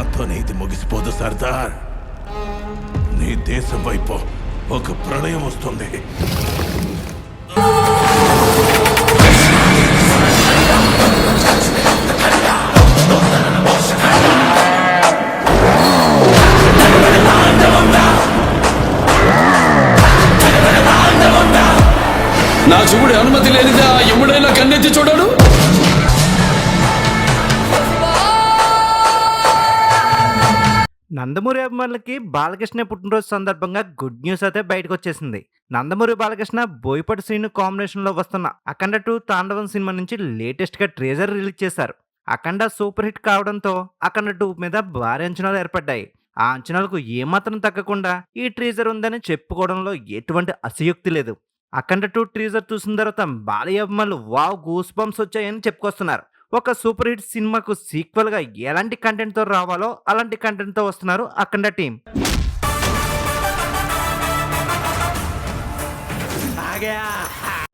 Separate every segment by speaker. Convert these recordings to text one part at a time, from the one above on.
Speaker 1: నాతోనే ఇది ముగిసిపోదు సర్దార్. నీ దేశం వైపు ఒక ప్రళయం వస్తుంది.
Speaker 2: నా శివుడి అనుమతి లేనిదా ఆ కన్నెత్తి చూడడు?
Speaker 3: నందమూరి అభిమానులకి బాలకృష్ణ పుట్టినరోజు సందర్భంగా గుడ్ న్యూస్ అయితే బయటకు వచ్చేసింది నందమూరి బాలకృష్ణ బోయపాటి శ్రీను కాంబినేషన్లో వస్తున్న అఖండ టూ తాండవం సినిమా నుంచి లేటెస్ట్గా ట్రేజర్ రిలీజ్ చేశారు. అఖండ సూపర్ హిట్ కావడంతో అఖండ టూ మీద భారీ అంచనాలు ఏర్పడ్డాయి. ఆ అంచనాలకు ఏమాత్రం తగ్గకుండా ఈ ట్రీజర్ ఉందని చెప్పుకోవడంలో ఎటువంటి అసయుక్తి లేదు. అఖండ టూ ట్రీజర్ చూసిన తర్వాత బాలయ్య అభిమానులు వావ్ గూస్ బంప్స్ వచ్చాయని చెప్పుకొస్తున్నారు. ఒక సూపర్ హిట్ సినిమాకు సీక్వెల్గా ఎలాంటి కంటెంట్తో రావాలో అలాంటి కంటెంట్తో వస్తున్నారు అఖండ టీం.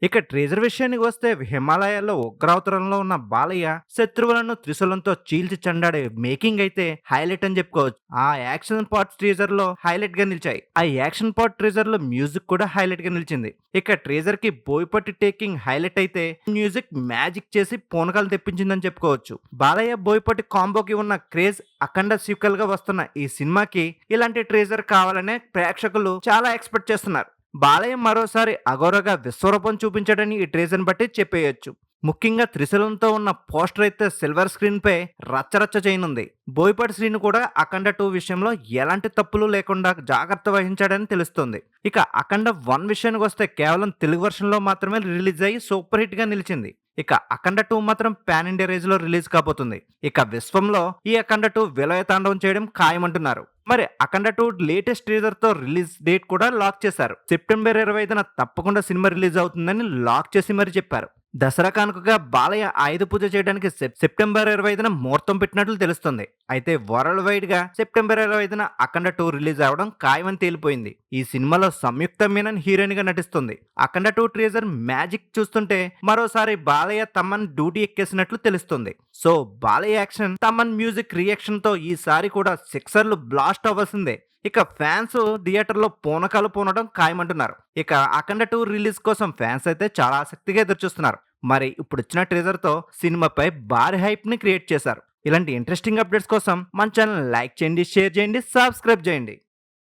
Speaker 3: ఇక ట్రేజర్ విషయానికి వస్తే హిమాలయాల్లో ఉగ్రావతరంలో ఉన్న బాలయ్య శత్రువులను త్రిశూలంతో చీల్చి చండాడే మేకింగ్ అయితే హైలైట్ అని చెప్పుకోవచ్చు. ఆ యాక్షన్ పార్ట్ ట్రేజర్లో హైలైట్గా నిలిచాయి. ఆ యాక్షన్ పార్ట్ ట్రేజర్లో మ్యూజిక్ కూడా హైలైట్గా నిలిచింది. ఇక ట్రేజర్కి బోయపట్టి టేకింగ్ హైలైట్ అయితే మ్యూజిక్ మ్యాజిక్ చేసి పూనకాలు తెప్పించిందని చెప్పుకోవచ్చు. బాలయ్య బోయపట్టి కాంబోకి ఉన్న క్రేజ్ అఖండ సీక్వెల్గా వస్తున్న ఈ సినిమాకి ఇలాంటి ట్రేజర్ కావాలనే ప్రేక్షకులు చాలా ఎక్స్పెక్ట్ చేస్తున్నారు. బాలయ్య మరోసారి అఘోరగా విశ్వరూపం చూపించాడని ఈ ట్రేజన్ బట్టి చెప్పేయొచ్చు. ముఖ్యంగా త్రిశూలంతో ఉన్న పోస్టర్ అయితే సిల్వర్ స్క్రీన్ పై రచ్చరచ్చ చేయనుంది. బోయపాటి శ్రీను కూడా అఖండ టూ విషయంలో ఎలాంటి తప్పులు లేకుండా జాగ్రత్త వహించాడని తెలుస్తుంది. ఇక అఖండ వన్ విషయానికి వస్తే కేవలం తెలుగు వర్షన్లో మాత్రమే రిలీజ్ అయ్యి సూపర్ హిట్గా నిలిచింది. ఇక అఖండ టూ మాత్రం పాన్ ఇండియా రేజ్లో రిలీజ్ కాబోతుంది. ఇక విశ్వంలో ఈ అఖండ టూ విలయ తాండవం చేయడం ఖాయమంటున్నారు. మరి అఖండ టూ లేటెస్ట్ టీజర్తో రిలీజ్ డేట్ కూడా లాక్ చేశారు. సెప్టెంబర్ ఇరవై ఐదున తప్పకుండా సినిమా రిలీజ్ అవుతుందని లాక్ చేసి మరి చెప్పారు. దసరా కానుకగా బాలయ్య ఆయుధ పూజ చేయడానికి సెప్- సెప్టెంబర్ ఇరవై ఐదున ముహూర్తం పెట్టినట్లు తెలుస్తుంది. అయితే వరల్డ్ వైడ్గా సెప్టెంబర్ ఇరవై ఐదున అఖండ టూ రిలీజ్ అవడం ఖాయమని తేలిపోయింది. ఈ సినిమాలో సంయుక్త మీనన్ హీరోయిన్గా నటిస్తుంది. అఖండ టూ ట్రేజర్ మ్యాజిక్ చూస్తుంటే మరోసారి బాలయ్య తమ్మన్ డ్యూటీ ఎక్కేసినట్లు తెలుస్తుంది. So Balayya action Thaman music రియాక్షన్తో ఈసారి కూడా సిక్సర్లు బ్లాస్ట్ అవ్వాల్సిందే. ఇక ఫ్యాన్స్ థియేటర్లో పూనకాలు పూనడం ఖాయమంటున్నారు. ఇక అఖండ టూ రిలీజ్ కోసం ఫ్యాన్స్ అయితే చాలా ఆసక్తిగా ఎదురుచూస్తున్నారు. మరి ఇప్పుడు ఇచ్చిన ట్రేజర్తో సినిమాపై భారీ హైప్ని క్రియేట్ చేశారు. ఇలాంటి ఇంట్రెస్టింగ్ అప్డేట్స్ కోసం మన ఛానల్ లైక్ చేయండి షేర్ చేయండి సబ్స్క్రైబ్ చేయండి.